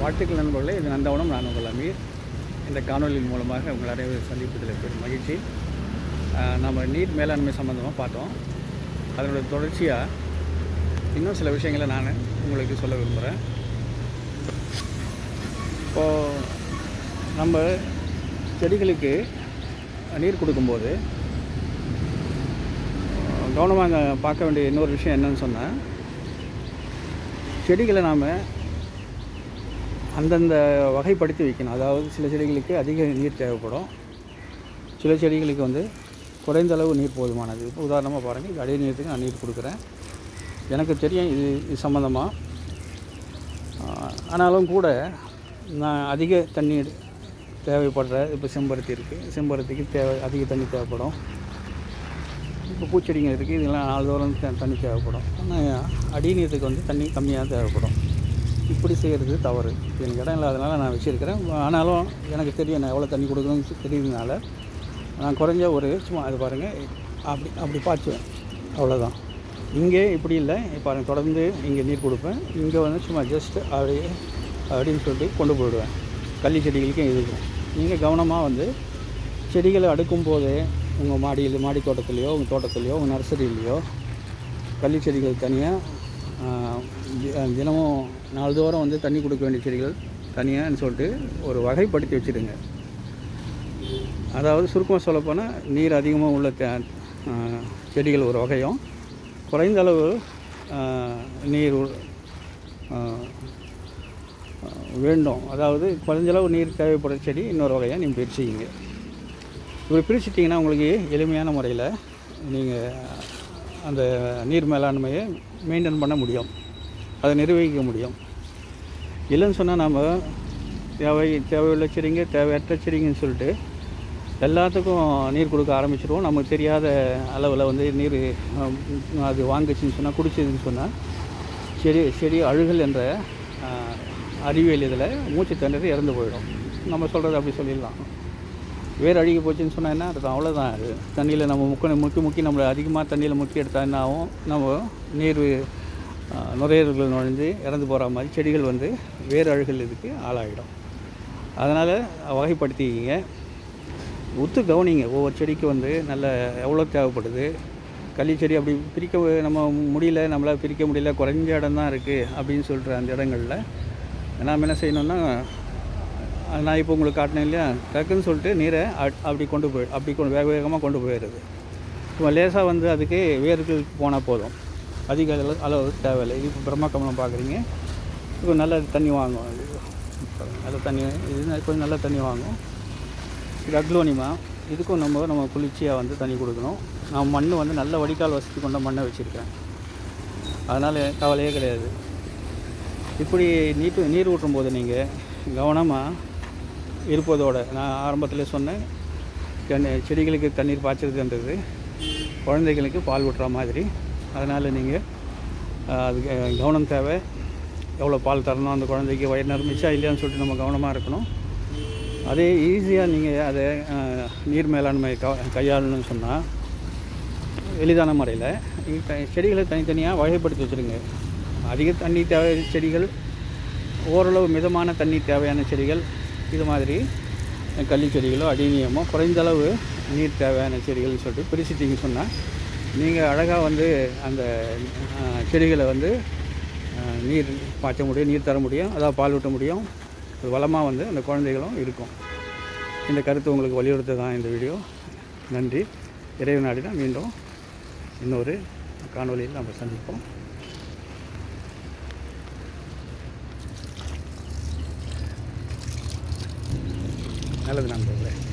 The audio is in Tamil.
வாழ்த்துக்கள் நண்பர்களே. இது நந்தவனம். நான் உங்கள் அமீர். இந்த காணொலியின் மூலமாக உங்கள் அனைவரும் சந்திப்பதில் பெரும் மகிழ்ச்சி. நம்ம நீர் மேலாண்மை சம்மந்தமாக பார்த்தோம். அதனுடைய தொடர்ச்சியாக இன்னும் சில விஷயங்களை நான் உங்களுக்கு சொல்ல விரும்புகிறேன் இப்போது நம்ம செடிகளுக்கு நீர் கொடுக்கும்போது கவனமாக பார்க்க வேண்டிய இன்னொரு விஷயம் என்னன்னு சொன்னால் செடிகளை நாம் அந்தந்த வகைப்படுத்தி வைக்கணும். அதாவது சில செடிகளுக்கு அதிக நீர் தேவைப்படும். சில செடிகளுக்கு வந்து குறைந்த அளவு நீர் போதுமானது. இப்போ உதாரணமாக பாருங்கள் இது அடி நீரத்துக்கு நான் நீர் கொடுக்குறேன். எனக்கு தெரியும் இது இது சம்மந்தமாக ஆனாலும் கூட நான் அதிக தண்ணீர் தேவைப்படுற இப்போ செம்பருத்தி இருக்குது செம்பருத்திக்கு தேவை அதிக தண்ணி தேவைப்படும். இப்போ பூச்செடிங்க இருக்குது இதெல்லாம் நாள்தோறும் த- தண்ணி தேவைப்படும். ஆனால் அடிநீரத்துக்கு வந்து தண்ணி கம்மியாக தேவைப்படும். இப்படி செய்கிறது தவறு. எனக்கு இடம் இல்லாதனால நான் வச்சுருக்கிறேன். ஆனாலும் எனக்கு தெரியும் நான் எவ்வளோ தண்ணி கொடுக்கணும்னு தெரியுதுனால நான் குறைஞ்ச ஒரு சும்மா அது பாருங்கள் அப்படி அப்படி பாய்ச்சுவேன். அவ்வளோதான் இங்கே இப்படி இல்லை. பாருங்கள் தொடர்ந்து இங்கே நீர் கொடுப்பேன். இங்கே வந்து சும்மா ஜஸ்ட் அப்படியே அப்படின்னு சொல்லிட்டு கொண்டு போயிடுவேன். கள்ளி செடிகளுக்கும் இருக்கும். நீங்கள் கவனமாக வந்து செடிகளை அடுக்கும் போதே உங்கள் மாடியில் மாடி தோட்டத்துலேயோ உங்கள் தோட்டத்துலேயோ உங்கள் நர்சரியிலையோ கள்ளி செடிகள் தனியாக தினமும் நாள்தோறும் வந்து தண்ணி கொடுக்க வேண்டிய செடிகள் தனியான்னு சொல்லிட்டு ஒரு வகைப்படுத்தி வச்சுருங்க அதாவது சுருக்கமாக சொல்லப்போனால் நீர் அதிகமாக உள்ள செடிகள் ஒரு வகையும் குறைந்த அளவு நீர் உ- வேண்டும். அதாவது குறைஞ்ச அளவு நீர் தேவைப்படுற செடி இன்னொரு வகையாக நீங்கள் பிரிச்சுக்கிங்க. இப்படி பிரிச்சுட்டிங்கன்னா உங்களுக்கு எளிமையான முறையில் நீங்கள் அந்த நீர் மேலாண்மையை மெயின்டைன் பண்ண முடியும். அதை நிர்வகிக்க முடியும். இல்லைன்னு சொன்னால் நம்ம தேவை தேவையுள்ள செடிங்க தேவையற்ற செடிங்கன்னு சொல்லிட்டு எல்லாத்துக்கும் நீர் கொடுக்க ஆரம்பிச்சிருவோம். நமக்கு தெரியாத அளவில் வந்து நீர் அது வாங்குச்சுன்னு சொன்னால் குடிச்சதுன்னு சொன்னால் செடி செடி அழுகல் என்ற அறிவியல் இதில் மூச்சு திணறி இறந்து போயிடும். நம்ம சொல்கிறது அப்படி சொல்லிடலாம். வேர் அழுகி போச்சுன்னு சொன்னால் என்ன அர்த்தம்? அவ்வளோதான் அது தண்ணியில் நம்ம முக்க முக்கி முக்கி நம்மளை அதிகமாக தண்ணியில் முக்கி எடுத்தால் என்ன ஆகும்? நம்ம நீர் நுரையீரல்கள் நுழைஞ்சு இறந்து போகிற மாதிரி செடிகள் வந்து வேர் அழுகல் இதுக்கு ஆளாகிடும் அதனால் வகைப்படுத்திக்கிங்க. உத்து கவனிங்க. ஒவ்வொரு செடிக்கு வந்து நல்ல எவ்வளோ தேவைப்படுது? களி செடி அப்படி பிரிக்க நம்ம முடியல நம்மளால் பிரிக்க முடியல குறைஞ்ச இடம் தான் இருக்குது அப்படின்னு சொல்கிற அந்த இடங்களில் நாம் என்ன செய்யணும்னா நான் இப்போ உங்களுக்கு காட்டினேன் இல்லையா? டக்குன்னு சொல்லிட்டு நீரை அப்படி கொண்டு போய் அப்படி கொண்டு வேக வேகமாக கொண்டு போயிடுது இப்போ லேசாக வந்து அதுக்கு வேர்கள் போனால் போதும். அதிக அளவு அளவு தேவையில்லை. இப்போ பிரம்மா கமலம் பார்க்குறீங்க. இப்போ நல்ல தண்ணி வாங்கும் நல்ல தண்ணி இது கொஞ்சம் நல்ல தண்ணி வாங்கும். இது அக்லோனிமா. இதுக்கும் நம்ம நம்ம குளிர்ச்சியாக வந்து தண்ணி கொடுக்கணும். நான் மண் வந்து நல்ல வடிகால் வசதி கொண்ட மண்ணை வச்சுருக்கேன். அதனால் கவலையே கிடையாது. இப்படி நீட்டு நீர் ஊற்றும் போது நீங்கள் கவனமாக இருப்பதோட நான் ஆரம்பத்தில் சொன்னேன் தண்ணி செடிகளுக்கு தண்ணீர் பாய்ச்சறதுன்றது குழந்தைகளுக்கு பால் ஊட்டுற மாதிரி. அதனால் நீங்கள் அதுக்கு கவனம் தேவை. எவ்வளோ பால் தரணும் அந்த குழந்தைக்கு வயிறு நிரம்பிச்சா இல்லையான்னு சொல்லிட்டு நம்ம கவனமாக இருக்கணும். அதே ஈஸியாக நீங்கள் அதை நீர் மேலாண்மை க கையாளணும்னு சொன்னால் எளிதான முறையில் செடிகளை தனித்தனியாக வகைப்படுத்தி வச்சுருங்க. அதிக தண்ணி தேவை செடிகள் ஓரளவு மிதமான தண்ணி தேவையான செடிகள் இது மாதிரி கள்ளி செடிகளோ அடிநியமோ குறைந்த அளவு நீர் தேவையான செடிகள்னு சொல்லிட்டு பிரிச்சிட்டிங்கன்னு சொன்னால் நீங்கள் அழகாக வந்து அந்த செடிகளை வந்து நீர் பாய்ச்ச முடியும் நீர் தர முடியும் அதாவது பால் ஊட்ட முடியும். வளமாக வந்து அந்த குழந்தைகளும் இருக்கும். இந்த கருத்து உங்களுக்கு வலியுறுத்த தான் இந்த வீடியோ. நன்றி. இறைவன் நாடினா மீண்டும் இன்னொரு காணொலியில் நம்ம சந்திப்போம். நல்லது நண்பர்களே.